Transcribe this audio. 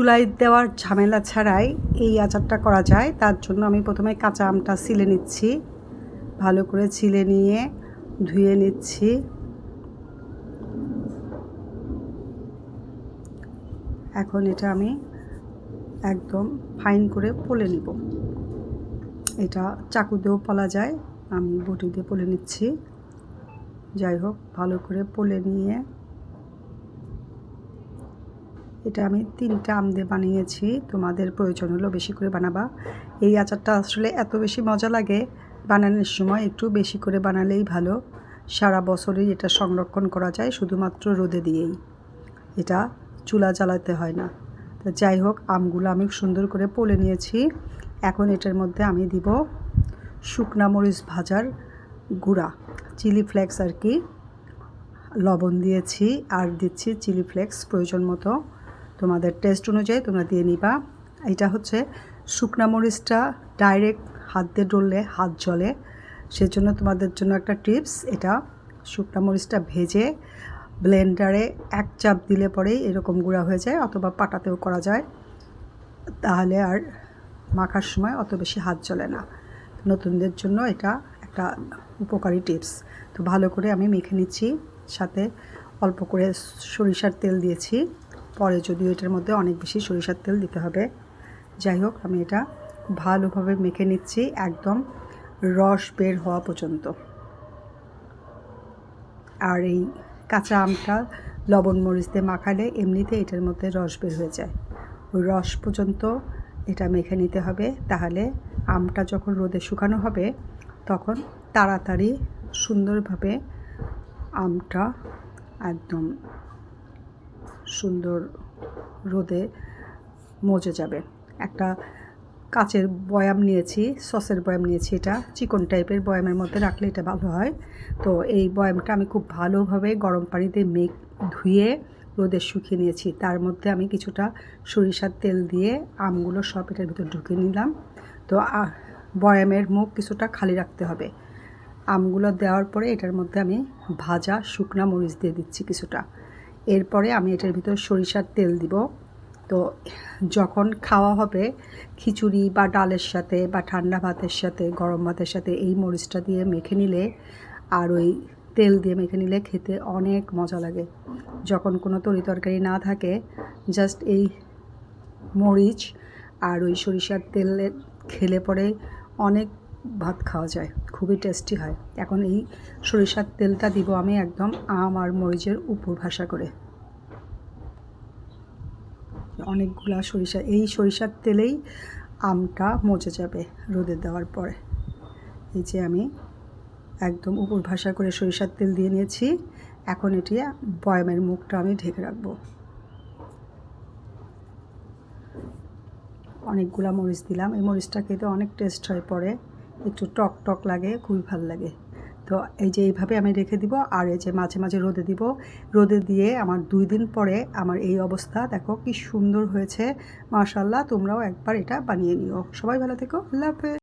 চুলায় দেওয়ার ঝামেলা ছাড়াই এই আচারটা করা যায়। তার জন্য আমি প্রথমে কাঁচা আমটা ছিলে নিচ্ছি। ভালো করে ছিলে নিয়ে ধুয়ে নিচ্ছি। এখন এটা আমি একদম ফাইন করে পলে নিব। এটা চাকু দিয়েও পলা যায়, আমি বটি দিয়ে পলে নিচ্ছি। যাই হোক, ভালো করে পলে নিয়ে এটা আমি তিনটা আম দিয়ে বানিয়েছি। তোমাদের প্রয়োজন হলো বেশি করে বানাবা। এই আচারটা আসলে এত বেশি মজা লাগে বানানোর সময়, একটু বেশি করে বানালেই ভালো। সারা বছরই এটা সংরক্ষণ করা যায় শুধুমাত্র রোদে দিয়েই। এটা চুলা জ্বালাতে হয় না। তো যাই হোক, আমগুলো আমি সুন্দর করে পলে নিয়েছি। এখন এটার মধ্যে আমি দিব শুকনা মরিচ ভাজার গুঁড়া, চিলি ফ্লেক্স আর কি। লবণ দিয়েছি আর দিচ্ছি চিলি ফ্লেক্স প্রয়োজন মতো। তোমাদের টেস্ট অনুযায়ী তোমরা দিয়ে নিবা। এটা হচ্ছে শুকনা মরিচটা ডাইরেক্ট হাত দিয়ে ডললে, হাত জ্বলে সেজন্য তোমাদের জন্য একটা টিপস এটা শুকনা মরিচটা ভেজে ব্লেন্ডারে এক চাপ দিলে পরেই এরকম গুঁড়া হয়ে যায় অথবা পাটাতেও করা যায়। তাহলে আর মাখার সময় অত বেশি হাত জ্বলে না। নতুনদের জন্য এটা একটা উপকারী টিপস তো ভালো করে আমি মেখে নিচ্ছি, সাথে অল্প করে সরিষার তেল দিয়েছি। পরে যদিও এটার মধ্যে অনেক বেশি সরিষার তেল দিতে হবে। যাই হোক, আমি এটা ভালোভাবে মেখে নিচ্ছি, একদম রস বের হওয়া পর্যন্ত। আর এই কাঁচা আমটা লবণ মরিচ দিয়ে মাখালে এমনিতে এটার মধ্যে রস বের হয়ে যায়। ওই রস পর্যন্ত এটা মেখে নিতে হবে, তাহলে আমটা যখন রোদে শুকানো হবে, তখন তাড়াতাড়ি সুন্দরভাবে আমটা একদম সুন্দর রোদে মজে যাবে। একটা কাচের বয়াম নিয়েছি, সসের বয়াম নিয়েছি এটা, চিকন টাইপের বয়ামের মধ্যে রাখলে এটা ভালো হয়। তো এই বয়ামটা আমি খুব ভালোভাবে গরম পানিতে মেঘ ধুয়ে রোদে শুকিয়ে নিয়েছি। তার মধ্যে আমি কিছুটা সরিষার তেল দিয়ে আমগুলো সব এটার ভিতর ঢুকিয়ে নিলাম। তো বয়ামের মুখ কিছুটা খালি রাখতে হবে। আমগুলো দেওয়ার পরে এটার মধ্যে আমি ভাজা শুকনা মরিচ দিয়ে দিচ্ছি কিছুটা। এরপরে আমি এটার ভিতর সরিষার তেল দিব। তো যখন খাওয়া হবে, খিচুড়ি বা ডালের সাথে বা ঠান্ডা ভাতের সাথে, গরম ভাতের সাথে এই মরিচটা দিয়ে মেখে নিলে আর ওই তেল দিয়ে মেখে নিলে খেতে অনেক মজা লাগে। যখন কোনো তরি তরকারি না থাকে জাস্ট এই মরিচ আর ওই সরিষার তেলে খেলে পরে অনেক ভাত খাওয়া যায়, খুবই টেস্টি হয়। এখন এই সরিষার তেলটা দিব আমি একদম আম আর মরিচের উপর ভাষা করে। অনেকগুলা সরিষা, এই সরিষার তেলেই আমটা মজে যাবে রোদে দেওয়ার পরে। এই যে আমি একদম উপর ভাষা করে সরিষার তেল দিয়ে নিয়েছি, এখন এটি বয়ামের মুখটা আমি ঢেকে রাখব। অনেকগুলা মরিচ দিলাম, এই মরিচটা খেতে অনেক টেস্ট হয় পরে। একটু টক টক লাগে, খুবই ভালো লাগে। তো এই যে এইভাবে আমি রেখে দিব আর এই যে মাঝে মাঝে রোদে দিব। রোদে দিয়ে আমার দুই দিন পরে আমার এই অবস্থা, দেখো কি সুন্দর হয়েছে। মাশাল্লাহ তোমরাও একবার এটা বানিয়ে নিও। সবাই ভালো থেকো, আল্লাহ হাফেজ।